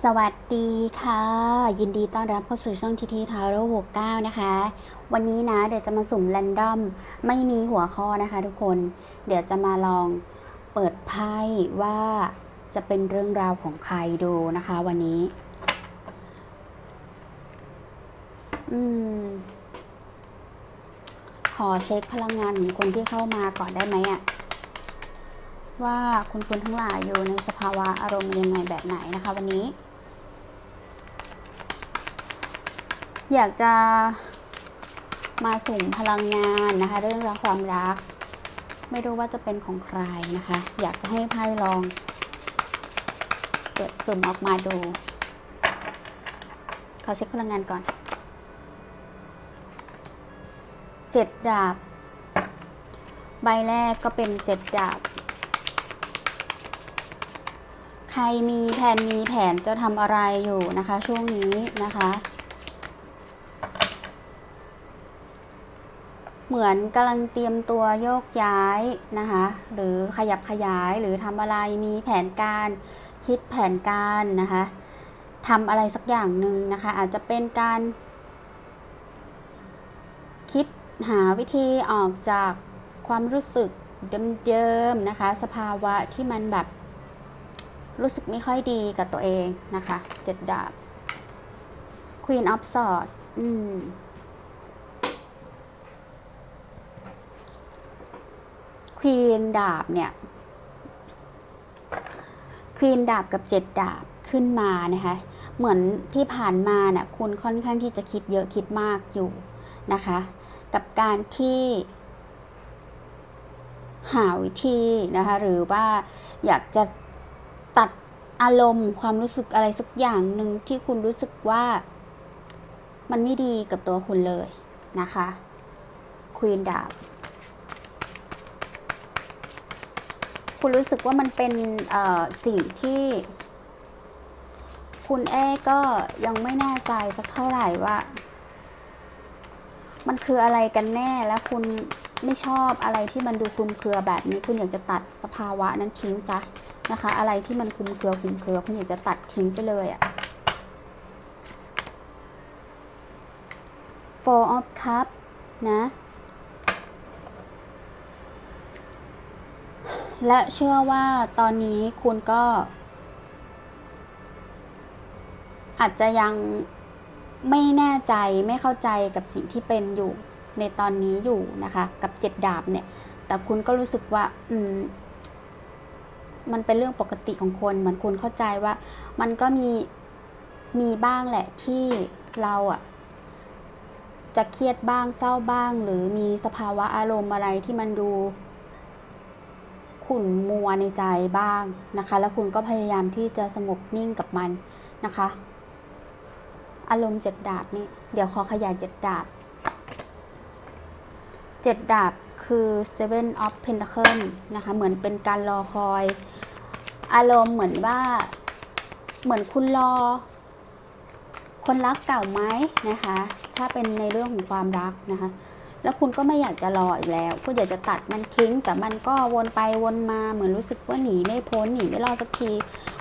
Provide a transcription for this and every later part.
สวัสดีค่ะ ยินดีต้อนรับเข้าสู่ช่องทีทีทาโร่หกเก้านะคะ วันนี้นะเดี๋ยวจะมาสุ่มแรนดอม ไม่มีหัวข้อนะคะทุกคน เดี๋ยวจะมาลองเปิดไพ่ว่าจะเป็นเรื่องราวของใครดูนะคะวันนี้ อืม ขอเช็คพลังงานของคนที่เข้ามาก่อนได้ไหมอะว่าคุณคุณทั้งหลายอยู่ในสภาวะอารมณ์ยังไงแบบไหนนะคะวันนี้ อยากจะมาสุ่มพลังงานนะคะ เรื่องราวความรัก ไม่รู้ว่าจะเป็นของใครนะคะ อยากจะให้ไพ่ลองเปิดสุ่มออกมาดูขอเช็คพลังงานก่อนเจ็ดดาบ ใบแรกก็เป็นเจ็ดดาบ ใครมีแผนมีแผนจะทำอะไรอยู่นะคะ ช่วงนี้นะคะ เหมือนกำลังเตรียมตัวโยกย้ายนะคะ หรือขยับขยายหรือทำอะไรมีแผนการคิดแผนการนะคะทำอะไรสักอย่างหนึ่งนะคะ อาจจะเป็นการ คิดหาวิธีออกจากความรู้สึกเดิมๆนะคะ สภาวะที่มันแบบรู้สึกไม่ค่อยดีกับตัวเองนะคะเจ็ดดาบ Queen of Swords อืม ควีนดาบเนี่ยควีนดาบกับเจ็ดดาบขึ้นมานะคะ เหมือนที่ผ่านมาน่ะคุณค่อนข้างที่จะคิดเยอะคิดมากอยู่นะคะ กับการที่หาวิธีนะคะ หรือว่าอยากจะตัดอารมณ์ความรู้สึกอะไรสักอย่างหนึ่งที่คุณรู้สึกว่ามันไม่ดีกับตัวคุณเลยนะคะควีนดาบ คุณรู้สึกว่ามันเป็นสิ่งที่ คุณเอ้ก็ยังไม่แน่ใจสักเท่าไหร่ว่า มันคืออะไรกันแน่และคุณไม่ชอบอะไรที่มันดูคลุมเครือแบบนี้ คุณอยากจะตัดสภาวะนั้นทิ้งซะนะคะ อะไรที่มันคลุมเครือคลุมเครือ คุณอยากจะตัดทิ้งไปเลยอะ Four of Cup นะ และเชื่อว่าตอนนี้คุณก็ อาจจะยังไม่แน่ใจไม่เข้าใจกับสิ่งที่เป็นอยู่ในตอนนี้อยู่นะคะ กับเจ็ดดาบเนี่ย แต่คุณก็รู้สึกว่าอืมมันเป็นเรื่องปกติของคน เหมือนคุณเข้าใจว่า มันก็มีมีบ้างแหละที่เราอะจะเครียดบ้างเศร้าบ้าง หรือมีสภาวะอารมณ์อะไรที่มันดู ขุ่นมัวในใจบ้างนะคะ แล้วคุณก็พยายามที่จะสงบนิ่งกับมันนะคะ อารมณ์เจ็ดดาบนี่เดี๋ยวขอขยายเจ็ดดาบเจ็ดดาบคือ seven of pentacles นะคะ เหมือนเป็นการรอคอย อารมณ์เหมือนว่า เหมือนคุณรอ คนรักเก่าไหมนะคะ ถ้าเป็นในเรื่องของความรักนะคะ แล้วคุณก็ไม่อยากจะรออีกแล้ว คุณอยากจะตัดมันทิ้ง แต่มันก็วนไปวนมาเหมือนรู้สึกว่าหนีไม่พ้นหนีไม่รอดสักที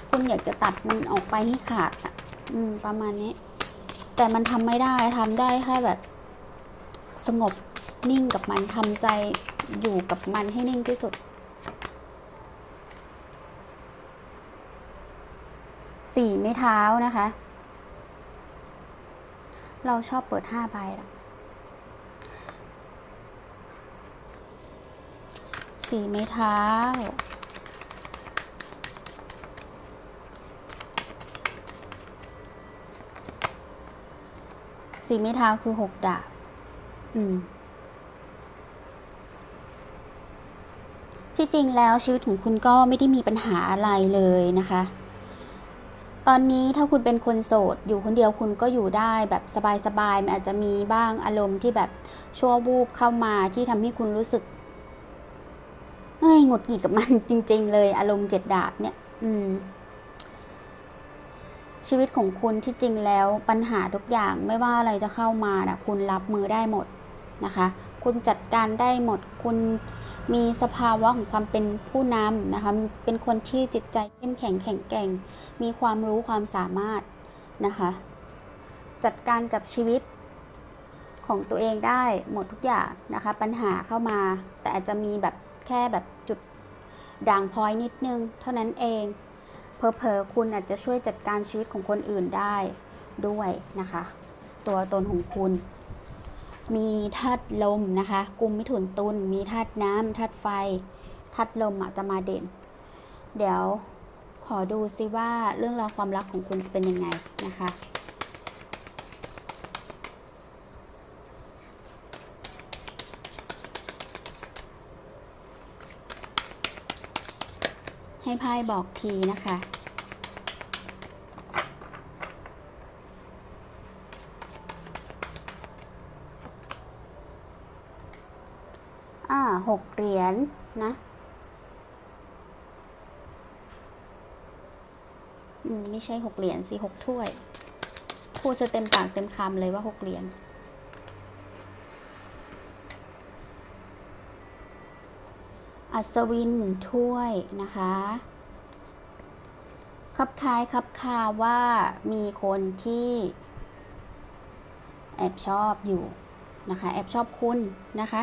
คุณอยากจะตัดมันออกไปให้ขาดอะ อืม ประมาณนี้ แต่มันทำไม่ได้ทำได้แค่แบบ สงบนิ่งกับมันทำใจอยู่กับมันให้นิ่งที่สุดสี่ไม้เท้านะคะ เราชอบเปิดห้าใบละ สี่ไม้เท้า สี่ไม้เท้าคือหกดาบ อืม ที่จริงแล้วชีวิตของคุณก็ไม่ได้มีปัญหาอะไรเลยนะคะ ตอนนี้ถ้าคุณเป็นคนโสด อยู่คนเดียวคุณก็อยู่ได้แบบสบายๆมันอาจจะมีบ้างอารมณ์ที่แบบชั่ววูบเข้ามาที่ทำให้คุณรู้สึก หงุดหงิดกับมันจริง ๆ เลยอารมณ์เจ็ดดาบเนี่ย อืม ชีวิตของคุณที่จริงแล้วปัญหาทุกอย่างไม่ว่าอะไรจะเข้ามานะคุณรับมือได้หมดนะคะ คุณจัดการได้หมด คุณมีสภาวะของความเป็นผู้นำนะคะ เป็นคนที่จิตใจเข้มแข็งแข็งแกร่ง มีความรู้ความสามารถนะคะ จัดการกับชีวิตของตัวเองได้หมดทุกอย่างนะคะ ปัญหาเข้ามา แต่อาจจะมีแบบแค่แบบ ด่างพร้อยนิดนึง เท่านั้นเอง เพอเพอคุณอาจจะช่วยจัดการชีวิตของคนอื่นได้ด้วยนะคะ ตัวตนของคุณ มีธาตุลมนะคะกลุ่มมิถุนตุลมีธาตุน้ำธาตุไฟธาตุลมอะจะมาเด่น เดี๋ยวขอดูซิว่าเรื่องราวความรักของคุณจะเป็นยังไงนะคะ ให้ไพ่บอกทีนะคะ อ่าหกเหรียญนะอืมไม่ใช่หกเหรียญสิหกถ้วยพูดซะเต็มปากเต็มคำเลยว่าหกเหรียญ อัศวินถ้วยนะคะคับคล้ายคับคาว่ามีคนที่ แอบชอบอยู่นะคะ แอบชอบคุณนะคะ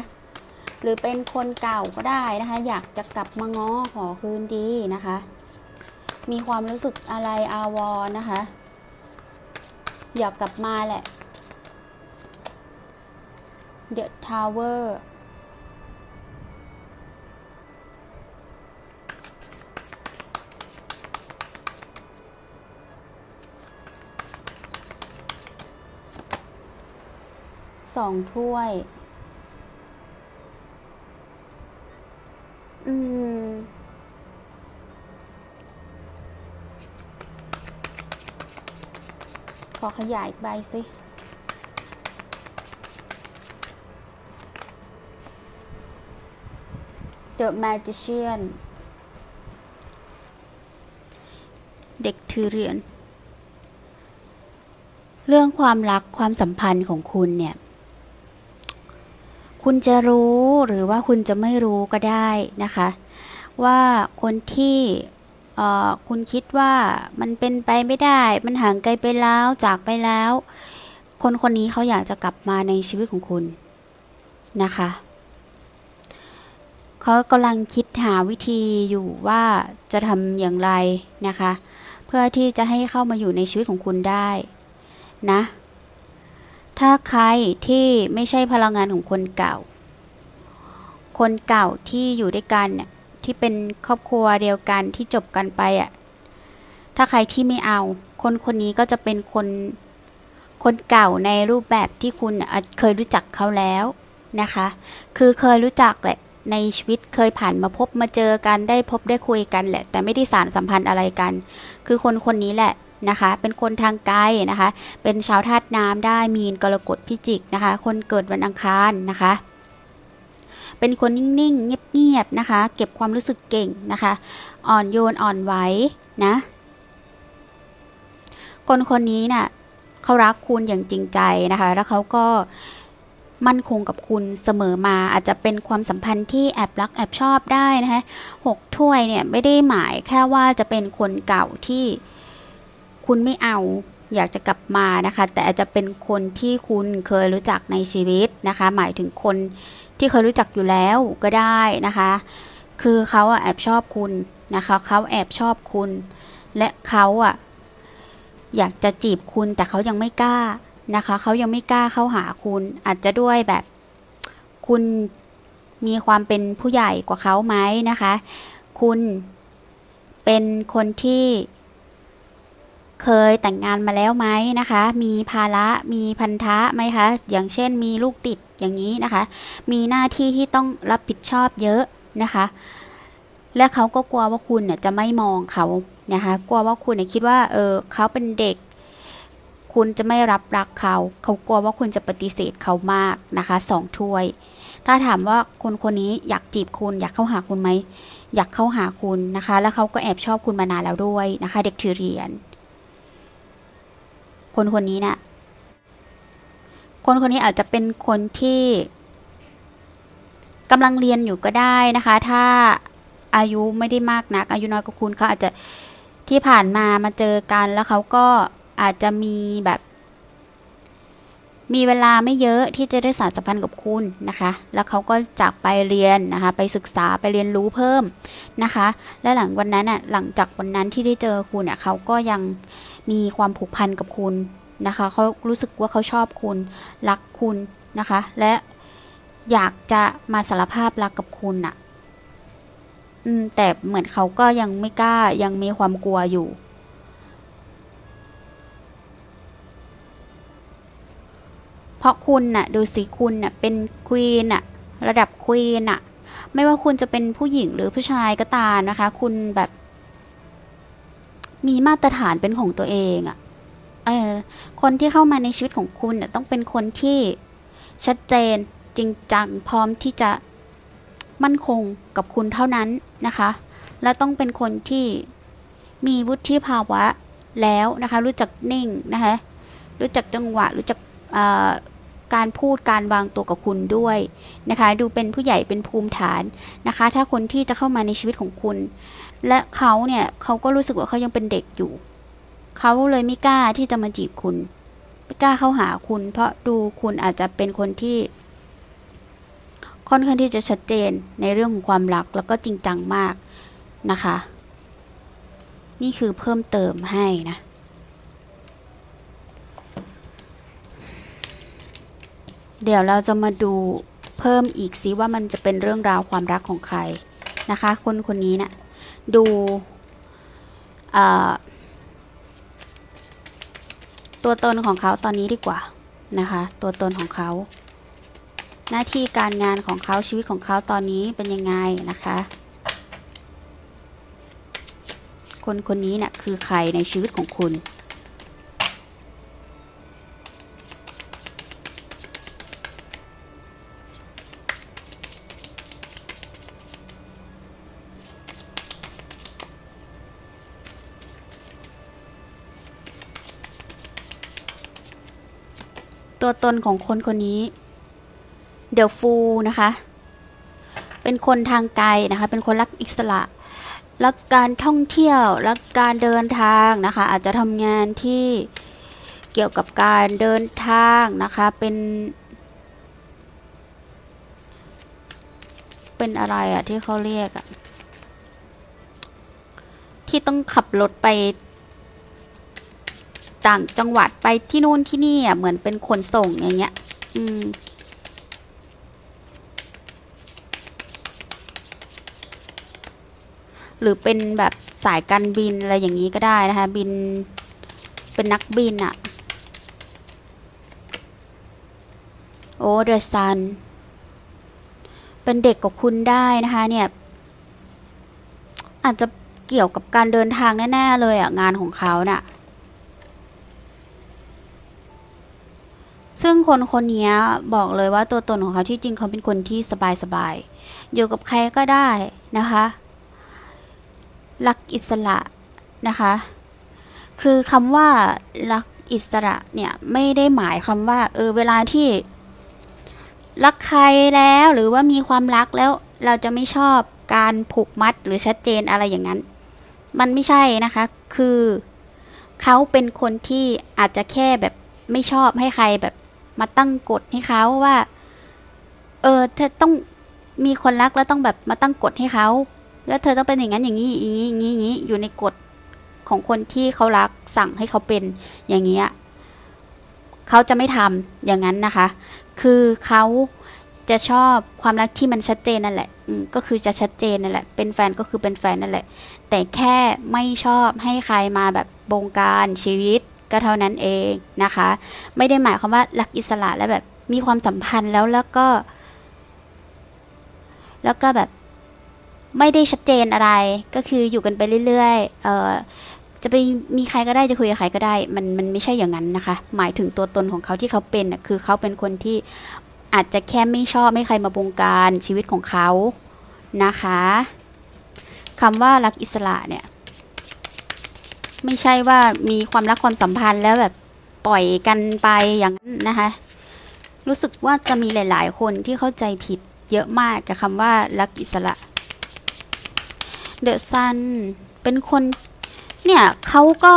หรือเป็นคนเก่าก็ได้นะคะ อยากจะกลับมาง้อขอคืนดีนะคะ มีความรู้สึกอะไรอาวร์นะคะ อยากกลับมาแหละ The Tower สองถ้วย อืม ขอขยายใบสิ The Magician เด็กถือเหรียญเรื่องความรักความสัมพันธ์ของคุณเนี่ย คุณจะรู้หรือว่าคุณจะไม่รู้ก็ได้นะคะ ว่าคนที่คุณคิดว่ามันเป็นไปไม่ได้ มันห่างไกลไปแล้วจากไปแล้ว คนคนนี้เขาอยากจะกลับมาในชีวิตของคุณนะคะเขากำลังคิดหาวิธีอยู่ว่าจะทำอย่างไรนะคะ เพื่อที่จะให้เข้ามาอยู่ในชีวิตของคุณได้นะ ถ้าใครที่ไม่ใช่พลังงานของคนเก่า คนเก่าที่อยู่ด้วยกันเนี่ยที่เป็นครอบครัวเดียวกันที่จบกันไปอะ ถ้าใครที่ไม่เอา คนคนนี้ก็จะเป็นคนคนเก่าในรูปแบบที่คุณอาจเคยรู้จักเขาแล้วนะคะ คือเคยรู้จักแหละในชีวิตเคยผ่านมาพบมาเจอกันได้พบได้คุยกันแหละ แต่ไม่ได้สารสัมพันธ์อะไรกัน คือคนคนนี้แหละ นะคะ เป็นคนทางไกลนะคะ เป็นชาวธาตุน้ำได้มีนกรกฎพิจิกนะคะ คนเกิดวันอังคารนะคะ เป็นคนนิ่งๆ เงียบๆนะคะ เก็บความรู้สึกเก่งนะคะ อ่อนโยนอ่อนไหวนะ คนคนนี้น่ะเขารักคุณอย่างจริงใจนะคะ แล้วเขาก็มั่นคงกับคุณเสมอมาอาจจะเป็นความสัมพันธ์ที่แอบรักแอบชอบได้นะคะหกถ้วยเนี่ยไม่ได้หมายแค่ว่าจะเป็นคนเก่าที่ คุณไม่เอาอยากจะกลับมานะคะ แต่อาจจะเป็นคนที่คุณเคยรู้จักในชีวิตนะคะ หมายถึงคนที่เคยรู้จักอยู่แล้วก็ได้นะคะ คือเขาอะแอบชอบคุณนะคะเขาแอบชอบคุณ และเขาอะอยากจะจีบคุณแต่เขายังไม่กล้านะคะเขายังไม่กล้าเข้าหาคุณ อาจจะด้วยแบบคุณมีความเป็นผู้ใหญ่กว่าเขาไหมนะคะ คุณเป็นคนที่ เคยแต่งงานมาแล้วไหมนะคะ มีภาระมีพันธะไหมคะ อย่างเช่นมีลูกติดอย่างนี้นะคะ มีหน้าที่ที่ต้องรับผิดชอบเยอะนะคะ และเขาก็กลัวว่าคุณเนี่ยจะไม่มองเขานะคะ กลัวว่าคุณเนี่ยคิดว่าเออเขาเป็นเด็ก คุณจะไม่รับรักเขา เขากลัวว่าคุณจะปฏิเสธเขามากนะคะสองถ้วย ถ้าถามว่าคนคนนี้อยากจีบคุณ อยากเข้าหาคุณไหมอยากเข้าหาคุณนะคะ แล้วเขาก็แอบชอบคุณมานานแล้วด้วยนะคะ เด็กถือเหรียญ คนคนนี้เนะ่ะคนคนนี้อาจจะเป็นคนที่กำลังเรียนอยู่ก็ได้นะคะ ถ้าอายุไม่ได้มากนัก อายุน้อยกว่าคุณเขาอาจจะที่ผ่านมามาเจอกันแล้วเขาก็อาจจะมีแบบ มีเวลาไม่เยอะที่จะได้สานสัมพันธ์กับคุณนะคะ แล้วเขาก็จากไปเรียนนะคะ ไปศึกษาไปเรียนรู้เพิ่มนะคะ และหลังวันนั้นอะหลังจากวันนั้นที่ได้เจอคุณอะเขาก็ยัง มีความผูกพันกับคุณนะคะเขารู้สึกว่าเขาชอบคุณรักคุณนะคะ และอยากจะมาสารภาพรักกับคุณอะแต่เหมือนเขาก็ยังไม่กล้ายังมีความกลัวอยู่ เพราะคุณน่ะดูสิคุณน่ะเป็นควีนน่ะระดับควีนน่ะไม่ว่าคุณจะเป็นผู้หญิงหรือผู้ชายก็ตามนะคะ คุณแบบ มีมาตรฐานเป็นของตัวเองอะ่ะเออคนที่เข้ามาในชีวิตของคุณน่ะต้องเป็นคนที่ชัดเจนจริงจังพร้อมที่จะมั่นคงกับคุณเท่านั้นนะคะ และต้องเป็นคนที่มีวุฒิภาวะแล้วนะคะ รู้จักนิ่งนะคะรู้จักจังหวะรู้จักการพูดการวางตัวกับคุณด้วยนะคะ ดูเป็นผู้ใหญ่เป็นภูมิฐานนะคะ ถ้าคนที่จะเข้ามาในชีวิตของคุณ และเขาเนี่ยเขาก็รู้สึกว่าเขายังเป็นเด็กอยู่ เขาเลยไม่กล้าที่จะมาจีบคุณ ไม่กล้าเข้าหาคุณ เพราะดูคุณอาจจะเป็นคนที่ ค่อนข้างที่จะชัดเจนในเรื่องของความรักแล้วก็จริงจังมากนะคะ นี่คือเพิ่มเติมให้นะเดี๋ยวเราจะมาดูเพิ่มอีกซิว่ามันจะเป็นเรื่องราวความรักของใครนะคะ คนคนนี้นะ่ะ ดูตัวตนของเขาตอนนี้ดีกว่านะคะ ตัวตนของเขา หน้าที่การงานของเขาชีวิตของเขาตอนนี้เป็นยังไงนะคะ คนคนนี้เนี่ยคือใครในชีวิตของคุณ ตัวตนของคนคนนี้ เด e ฟูนะคะ เป็นคนทางไกลนะคะ เป็นคนรักอิสระ รักการท่องเที่ยว รักการเดินทางนะคะ อาจจะทำงานที่เกี่ยวกับการเดินทางนะคะ เป็น เป็นอะไรอะที่เขาเรียกอะที่ต้องขับรถไป ต่างจังหวัดไปที่นู่นที่นี่อะเหมือนเป็นขนส่งอย่างเงี้ย อืมหรือเป็นแบบสายการบินอะไรอย่างนี้ก็ได้นะคะ บินเป็นนักบินอะโอ้เดอะซัน เป็นเด็กกับคุณได้นะคะเนี่ย อาจจะเกี่ยวกับการเดินทางแน่ ๆ เลยอะงานของเขาน่ะ ซึ่งคนคนนี้บอกเลยว่าตัวตนของเขาที่จริงเขาเป็นคนที่สบายๆอยู่กับใครก็ได้นะคะรักอิสระนะคะ คือคำว่ารักอิสระเนี่ยไม่ได้หมายคำว่าเออเวลาที่รักใครแล้วหรือว่ามีความรักแล้วเราจะไม่ชอบการผูกมัดหรือชัดเจนอะไรอย่างนั้น มันไม่ใช่นะคะ คือเขาเป็นคนที่อาจจะแค่แบบไม่ชอบให้ใครแบบ มาตั้งกฎให้เขาว่า เออเธอต้องมีคนรักแล้วต้องแบบมาตั้งกฎให้เขา แล้วเธอต้องเป็นอย่างนั้นอย่างนี้อย่างนี้อย่างนี้อย่างนี้อยู่ในกฎของคนที่เขารักสั่งให้เขาเป็นอย่างเงี้ยเขาจะไม่ทำอย่างนั้นนะคะ คือเขาจะชอบความรักที่มันชัดเจนนั่นแหละก็คือจะชัดเจนนั่นแหละ เป็นแฟนก็คือเป็นแฟนนั่นแหละ แต่แค่ไม่ชอบให้ใครมาแบบบงการชีวิต ก็เท่านั้นเองนะคะ ไม่ได้หมายความว่ารักอิสระแล้วแบบมีความสัมพันธ์แล้วแล้วก็ แล้วก็แบบไม่ได้ชัดเจนอะไร ก็คืออยู่กันไปเรื่อยๆเอ่อจะไปมีใครก็ได้จะคุยกับใครก็ได้ มันมันไม่ใช่อย่างนั้นนะคะ หมายถึงตัวตนของเขาที่เขาเป็นนะคือเขาเป็นคนที่อาจจะแค่ไม่ชอบให้ใครมาบงการชีวิตของเขานะคะคำว่ารักอิสระเนี่ย ไม่ใช่ว่ามีความรักความสัมพันธ์แล้วแบบปล่อยกันไปอย่างนั้นนะคะ รู้สึกว่าจะมีหลาย ๆ คนที่เข้าใจผิดเยอะมากกับคำว่ารักอิสระเดอะซันเป็นคน เนี่ยเขาก็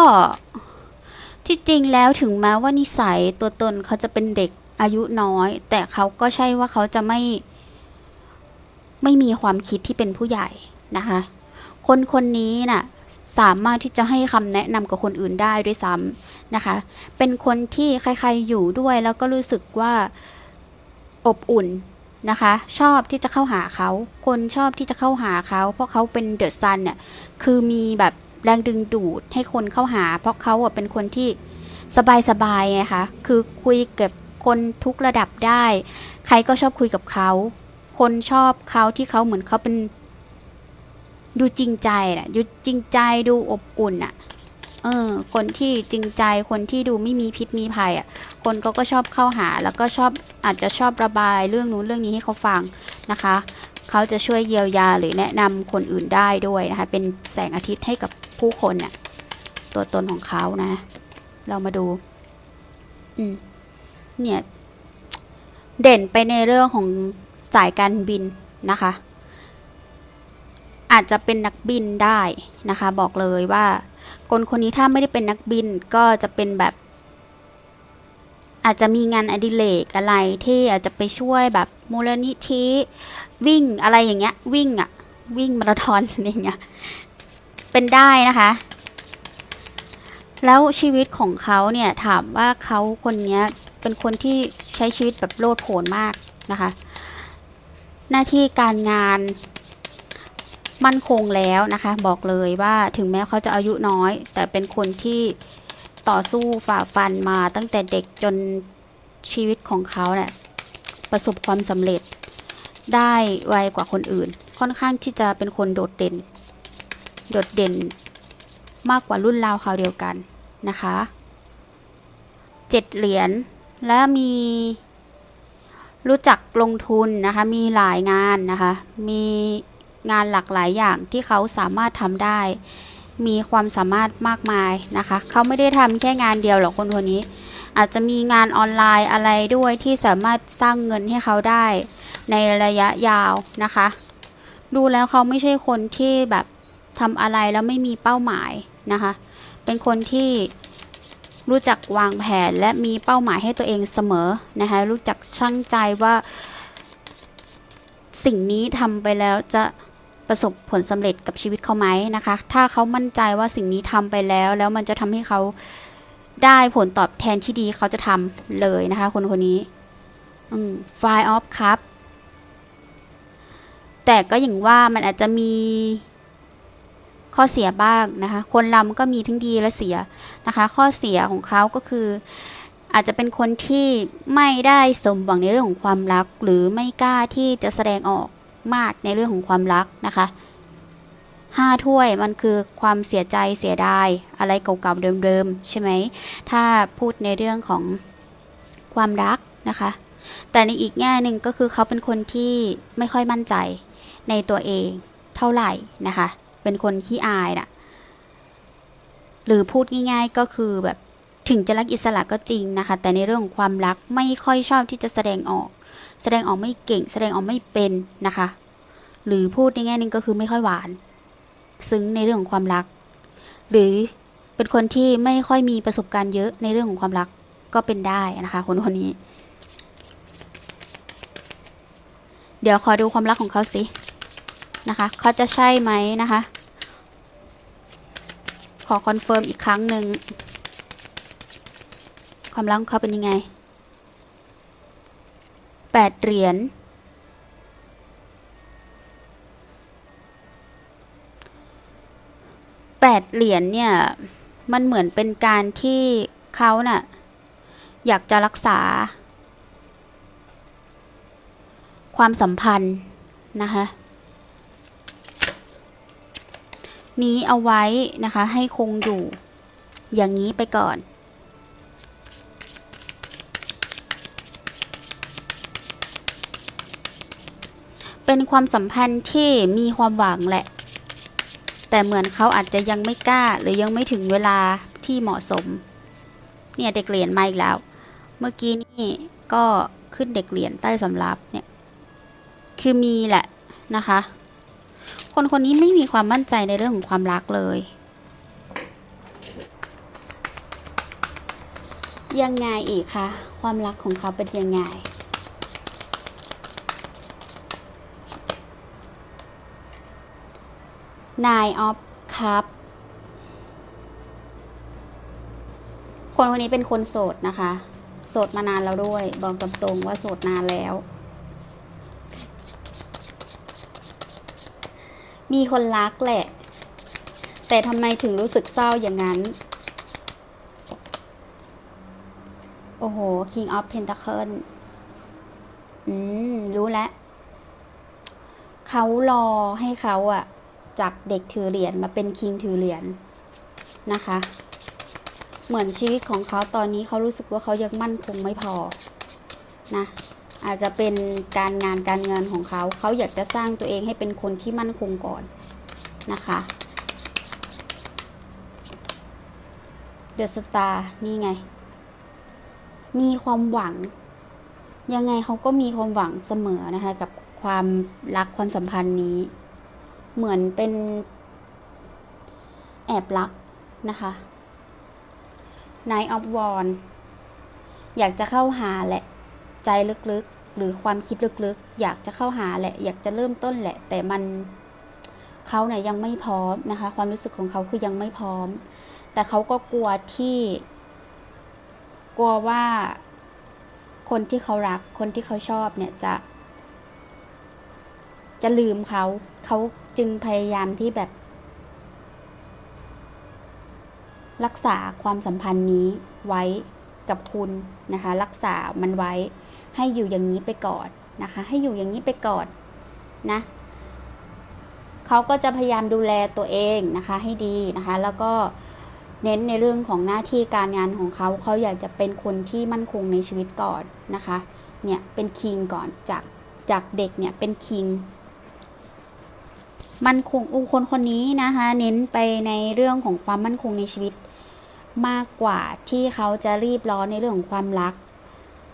ที่จริงแล้วถึงแม้ว่านิสัยตัวตนเขาจะเป็นเด็กอายุน้อย แต่เขาก็ใช่ว่าเขาจะไม่ ไม่มีความคิดที่เป็นผู้ใหญ่นะคะ คนคนนี้น่ะ สามารถที่จะให้คำแนะนำกับคนอื่นได้ด้วยซ้ำนะคะ เป็นคนที่ใครๆอยู่ด้วยแล้วก็รู้สึกว่าอบอุ่นนะคะ ชอบที่จะเข้าหาเขา คนชอบที่จะเข้าหาเขา เพราะเขาเป็นเดอะซันเนี่ยคือมีแบบแรงดึงดูดให้คนเข้าหา เพราะเขาเป็นคนที่สบายๆไงคะคือคุยกับคนทุกระดับได้ ใครก็ชอบคุยกับเขา คนชอบเขาที่เขาเหมือนเขาเป็น ดูจริงใจน่ะดูจริงใจดูอบอุ่นอะเออ คนที่จริงใจคนที่ดูไม่มีพิษมีภัยอะคนก็ก็ชอบเข้าหา แล้วก็ชอบอาจจะชอบระบายเรื่องนู้นเรื่องนี้ให้เขาฟังนะคะเขาจะช่วยเยียวยาหรือแนะนำคนอื่นได้ด้วยนะคะ เป็นแสงอาทิตย์ให้กับผู้คนเนี่ยตัวตนของเขานะ เรามาดู อืม เนี่ย เด่นไปในเรื่องของสายการบินนะคะ อาจจะเป็นนักบินได้นะคะ บอกเลยว่า คนคนนี้ถ้าไม่ได้เป็นนักบินก็จะเป็นแบบ อาจจะมีงานอดิเรกอะไรที่อาจจะไปช่วยแบบมูลนิธิวิ่งอะไรอย่างเงี้ย วิ่งอะวิ่งมาราธอนอะไรเงี้ยเป็นได้นะคะ แล้วชีวิตของเขาเนี่ยถามว่าเขาคนนี้เป็นคนที่ใช้ชีวิตแบบโลดโผนมากนะคะ หน้าที่การงาน มั่นคงแล้วนะคะ บอกเลยว่าถึงแม้เขาจะอายุน้อย แต่เป็นคนที่ต่อสู้ฝ่าฟันมาตั้งแต่เด็กจนชีวิตของเขาเนี่ยประสบความสำเร็จได้ไวกว่าคนอื่น ค่อนข้างที่จะเป็นคนโดดเด่น โดดเด่นมากกว่ารุ่นราวคราวเดียวกันนะคะเจ็ดเหรียญและมีรู้จักลงทุนนะคะ มีหลายงานนะคะ มี งานหลากหลายอย่างที่เขาสามารถทำได้ มีความสามารถมากมายนะคะ เขาไม่ได้ทำแค่งานเดียวหรอกคนคนนี้ อาจจะมีงานออนไลน์อะไรด้วยที่สามารถสร้างเงินให้เขาได้ ในระยะยาวนะคะ ดูแล้วเขาไม่ใช่คนที่แบบทำอะไรแล้วไม่มีเป้าหมายนะคะ เป็นคนที่รู้จักวางแผนและมีเป้าหมายให้ตัวเองเสมอนะคะ รู้จักชั่งใจว่าสิ่งนี้ทำไปแล้วจะ ประสบผลสำเร็จกับชีวิตเขาไหมนะคะ ถ้าเขามั่นใจว่าสิ่งนี้ทำไปแล้ว แล้วมันจะทำให้เขาได้ผลตอบแทนที่ดีเขาจะทำเลยนะคะ คนคนนี้อืม File of Cup แต่ก็อย่างว่ามันอาจจะมีข้อเสียบ้างนะคะ คนลำก็มีทั้งดีและเสียนะคะ ข้อเสียของเขาก็คือ อาจจะเป็นคนที่ไม่ได้สมหวังในเรื่องของความรัก หรือไม่กล้าที่จะแสดงออก มากในเรื่องของความรักนะคะห้าถ้วยมันคือความเสียใจเสียดายอะไรเก่าๆเดิมๆใช่ไหมถ้าพูดในเรื่องของความรักนะคะ แต่ในอีกแง่หนึ่งก็คือเขาเป็นคนที่ไม่ค่อยมั่นใจในตัวเองเท่าไหร่นะคะ เป็นคนขี้อายนะหรือพูดง่าย ๆก็คือแบบถึงจะรักอิสระก็จริงนะคะ แต่ในเรื่องของความรักไม่ค่อยชอบที่จะแสดงออก แสดงออกไม่เก่ง แสดงออกไม่เป็นนะคะ หรือพูดในแง่หนึงก็คือไม่ค่อยหวาน ซึ้งในเรื่องของความรัก หรือเป็นคนที่ไม่ค่อยมีประสบการณ์เยอะในเรื่องของความรักก็เป็นได้นะคะ คนคนนี้ เดี๋ยวขอดูความรักของเขาสินะคะเขาจะใช่ไหมนะคะ ขอคอนเฟิร์มอีกครั้งหนึ่งความรักของเขาเป็นยังไง แปดเหรียญแปดเหรียญเนี่ย มันเหมือนเป็นการที่เขาน่ะ อยากจะรักษา ความสัมพันธ์นะคะ นี้เอาไว้นะคะให้คงอยู่อย่างนี้ไปก่อน เป็นความสัมพันธ์ที่มีความหวังแหละ แต่เหมือนเขาอาจจะยังไม่กล้า หรือยังไม่ถึงเวลาที่เหมาะสม เนี่ยเด็กเหรียญมาอีกแล้ว เมื่อกี้นี่ก็ขึ้นเด็กเหรียญใต้สำรับเนี่ย คือมีแหละนะคะ คนคนนี้ไม่มีความมั่นใจในเรื่องของความรักเลย ยังไงอีกคะ ความรักของเขาเป็นยังไง Nine of Cup คนคนนี้เป็นคนโสดนะคะ โสดมานานแล้วด้วย บอกตรงๆว่าโสดนานแล้ว มีคนรักแหละ แต่ทำไมถึงรู้สึกเศร้าอย่างนั้น โอ้โห King of Pentacle อืม รู้แล้ว เขารอให้เขาอะ จากเด็กถือเหรียญมาเป็นคิงถือเหรียญนะคะ เหมือนชีวิตของเขาตอนนี้เขารู้สึกว่าเขายังมั่นคงไม่พอนะอาจจะเป็นการงานการเงินของเขา เขาอยากจะสร้างตัวเองให้เป็นคนที่มั่นคงก่อนนะคะเดอะสตาร์นี่ไง มีความหวัง ยังไงเขาก็มีความหวังเสมอนะคะ กับความรักความสัมพันธ์นี้ เหมือนเป็นแอบรักนะคะ Night of w a n อยากจะเข้าหาแหละ ใจลึกๆ หรือความคิดลึกๆ อยากจะเข้าหาแหละ อยากจะเริ่มต้นแหละ แต่มันเขาเนี่ยยังไม่พร้อมนะคะ ความรู้สึกของเขาคือยังไม่พร้อม แต่เขาก็กลัวที่ กลัวว่าคนที่เขารัก คนที่เขาชอบเนี่ยจะ จะลืมเขา เขา จึงพยายามที่แบบ รักษาความสัมพันธ์นี้ไว้กับคุณนะคะ รักษามันไว้ให้อยู่อย่างนี้ไปก่อนนะคะ ให้อยู่อย่างนี้ไปก่อนนะเขาก็จะพยายามดูแลตัวเองนะคะให้ดีนะคะ แล้วก็เน้นในเรื่องของหน้าที่การงานของเขา เขาอยากจะเป็นคนที่มั่นคงในชีวิตก่อนนะคะ เนี่ยเป็นคิงก่อนจากจากเด็กเนี่ยเป็นคิง มั่นคงอุคนคนนี้นะคะ เน้นไปในเรื่องของความมั่นคงในชีวิต มากกว่าที่เขาจะรีบร้อนในเรื่องของความรัก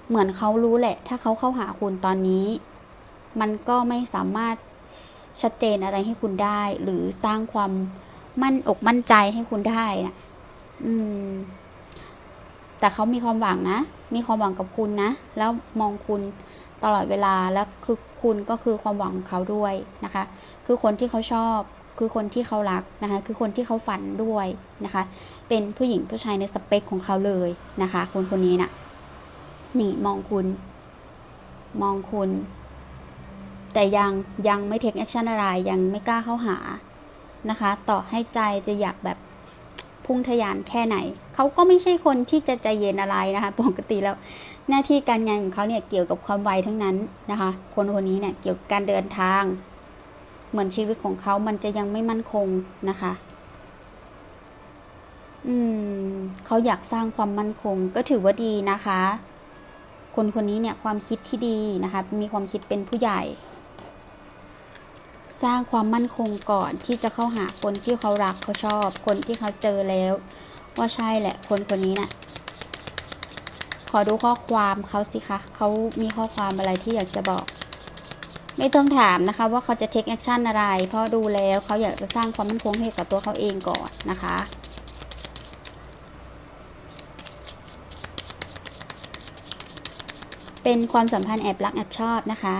เหมือนเขารู้แหละ ถ้าเขาเข้าหาคุณตอนนี้ มันก็ไม่สามารถชัดเจนอะไรให้คุณได้ หรือสร้างความมั่นอกมั่นใจให้คุณได้นะอืม แต่เขามีความหวังนะ มีความหวังกับคุณนะ แล้วมองคุณ ตลอดเวลาแล้วคือคุณก็คือความหวังของเขาด้วยนะคะ คือคนที่เขาชอบ คือคนที่เขารักนะคะ คือคนที่เขาฝันด้วยนะคะ เป็นผู้หญิงผู้ชายในสเปคของเขาเลยนะคะ คนคนนี้นะ่ะนี่มองคุณ มองคุณ แต่ยังยังไม่เทคแอคชั่นอะไรยังไม่กล้าเข้าหานะคะ ต่อให้ใจจะอยากแบบพุ่งทะยานแค่ไหน เขาก็ไม่ใช่คนที่จะใจเย็นอะไรนะคะ ปกติแล้ว หน้าที่การงานของเขาเนี่ยเกี่ยวกับความไวทั้งนั้นนะคะ คนคนนี้เนี่ยเกี่ยวกับการเดินทาง เหมือนชีวิตของเขามันจะยังไม่มั่นคงนะคะ อืมเขาอยากสร้างความมั่นคง ก็ถือว่าดีนะคะ คนคนนี้เนี่ยความคิดที่ดีนะคะ มีความคิดเป็นผู้ใหญ่ สร้างความมั่นคงก่อนที่จะเข้าหาคนที่เขารักเขาชอบ คนที่เขาเจอแล้ว ว่าใช่แหละ คนคนนี้นะ่ะ ขอดูข้อความเขาสิคะเขามีข้อความอะไรที่อยากจะบอก ไม่ต้องถามนะคะ ว่าเขาจะ take action อะไร เพราะดูแล้วเขาอยากจะสร้างความมั่นคงให้กับตัวเขาเองก่อนนะคะเป็นความสัมพันธ์แอบรักแอบชอบนะคะ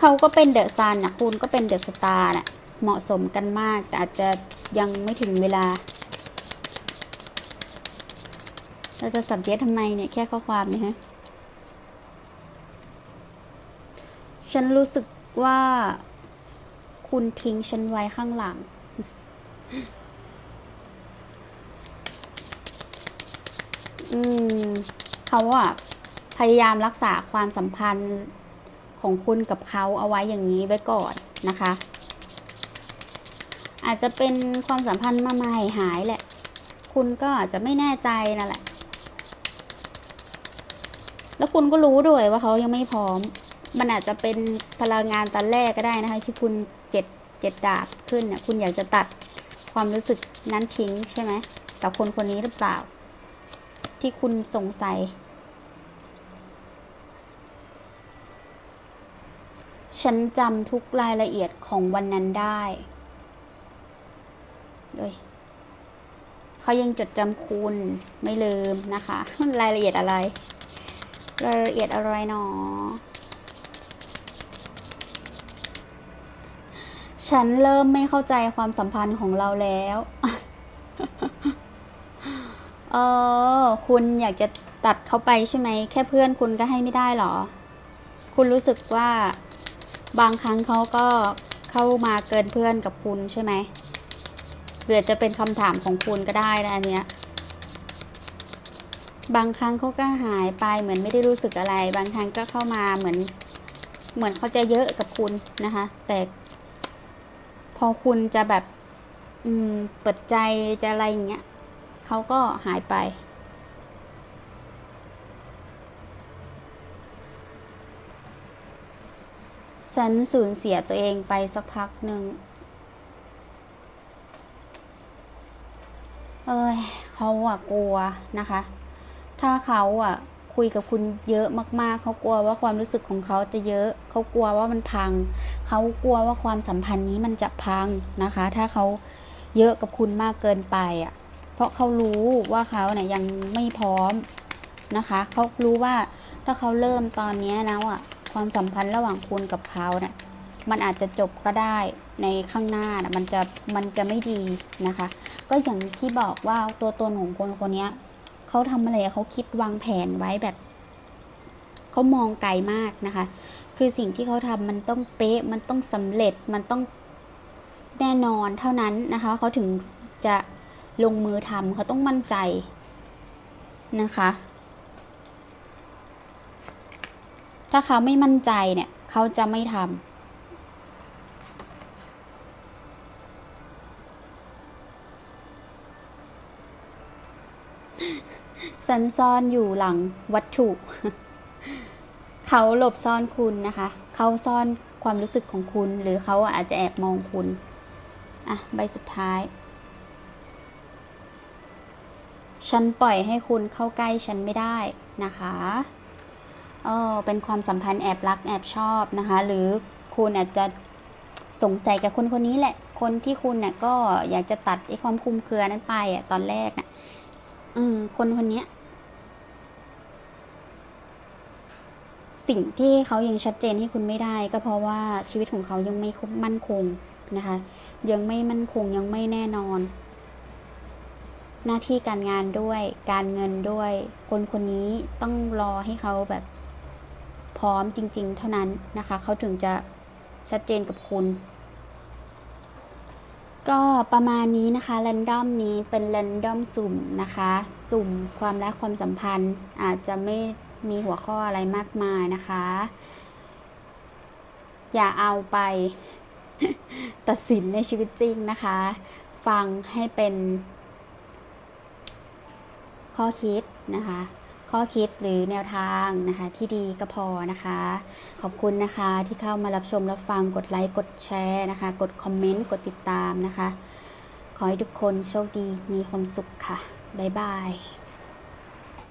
เขาก็เป็นเดอะซันนะคุณก็เป็นเดอะสตาร์น่ะเหมาะสมกันมาก แต่อาจจะยังไม่ถึงเวลา เราจะสับเย็ดทำไมเนี่ย แค่ข้อความเนี่ยฮะ ฉันรู้สึกว่าคุณทิ้งฉันไว้ข้างหลัง อืมเขาอะพยายามรักษาความสัมพันธ์ของคุณกับเขาเอาไว้อย่างนี้ไว้ก่อนนะคะ อาจจะเป็นความสัมพันธ์มาไม่หายแหละ คุณก็อาจจะไม่แน่ใจนั่นแหละ แล้วคุณก็รู้ด้วยว่าเขายังไม่พร้อม มันอาจจะเป็นพลังงานตอนแรกก็ได้นะคะ ที่คุณเจ็ดเจ็ดดาบขึ้นเนี่ยคุณอยากจะตัดความรู้สึกนั้นทิ้งใช่ไหมกับคนคนนี้หรือเปล่า ที่คุณสงสัย ฉันจำทุกรายละเอียดของวันนั้นได้โดยเขายังจดจำคุณไม่ลืมนะคะ รายละเอียดอะไร รายละเอียดอะไรหนอ ฉันเริ่มไม่เข้าใจความสัมพันธ์ของเราแล้ว เออ คุณอยากจะตัดเขาไปใช่ไหม แค่เพื่อนคุณก็ให้ไม่ได้หรอ คุณรู้สึกว่าบางครั้งเขาก็เข้ามาเกินเพื่อนกับคุณใช่ไหมหรือจะเป็นคำถามของคุณก็ได้นะอันเนี้ย บางครั้งเขาก็หายไปเหมือนไม่ได้รู้สึกอะไร บางครั้งก็เข้ามาเหมือน เหมือนเขาจะเยอะกับคุณนะคะ แต่ พอคุณจะแบบ อืม เปิดใจจะอะไรอย่างเงี้ยเขาก็หายไปฉันสูญเสียตัวเองไปสักพักหนึ่ง เอ้ยเขาอะกลัวนะคะ ถ้าเขาอะคุยกับคุณเยอะมากๆ เขากลัวว่าความรู้สึกของเขาจะเยอะ เขากลัวว่ามันพัง เขากลัวว่าความสัมพันธ์นี้มันจะพังนะคะ ถ้าเขาเยอะกับคุณมากเกินไปอะ เพราะเขารู้ว่าเขาเนี่ยยังไม่พร้อมนะคะ เขารู้ว่าถ้าเขาเริ่มตอนนี้ยนะอะความสัมพันธ์ระหว่างคุณกับเขาเนี่ย มันอาจจะจบก็ได้ในข้างหน้านะมันจะมันจะไม่ดีนะคะ ก็อย่างที่บอกว่าตัวตนของคนคนนี้ เขาทำอะไรเขาคิดวางแผนไว้แบบเขามองไกลมากนะคะ คือสิ่งที่เขาทำมันต้องเป๊ะ มันต้องสำเร็จ มันต้องแน่นอนเท่านั้นนะคะ เขาถึงจะลงมือทำเขาต้องมั่นใจนะคะ ถ้าเขาไม่มั่นใจเนี่ย เขาจะไม่ทำ สั นซ่อนอยู่หลังวัตถุ เขาหลบซ่อนคุณนะคะ เขาซ่อนความรู้สึกของคุณ หรือเขาอาจจะแอบมองคุณ อะ ใบสุดท้าย ฉันปล่อยให้คุณเข้าใกล้ฉันไม่ได้นะคะเออเป็นความสัมพันธ์แอบรักแอบชอบนะคะ หรือคุณอาจจะสงสัยกับคนคนนี้แหละ คนที่คุณเนี่ยก็อยากจะตัดไอ้ความคุมเครือนั้นไปอะตอนแรกน่ะอืมคนคนนี้ สิ่งที่เขายังชัดเจนให้คุณไม่ได้ ก็เพราะว่าชีวิตของเขายังไม่มั่นคงนะคะ ยังไม่มั่นคงยังไม่แน่นอน หน้าที่การงานด้วย การเงินด้วย คนคนนี้ต้องรอให้เขาแบบพร้อมจริง ๆ เท่านั้นนะคะ เขาถึงจะชัดเจนกับคุณก็ประมาณนี้นะคะแรนดอมนี้เป็นแรนดอมสุ่มนะคะ สุ่มความรักความสัมพันธ์อาจจะไม่ มีหัวข้ออะไรมากมายนะคะ อย่าเอาไป ตัดสินในชีวิตจริงนะคะ ฟังให้เป็น ข้อคิดนะคะข้อคิดหรือแนวทางนะคะที่ดีก็พอนะคะ ขอบคุณนะคะที่เข้ามารับชมรับฟังกดไลค์กดแชร์นะคะ กดคอมเมนต์กดติดตามนะคะ ขอให้ทุกคนโชคดีมีความสุขค่ะ บ๊ายบาย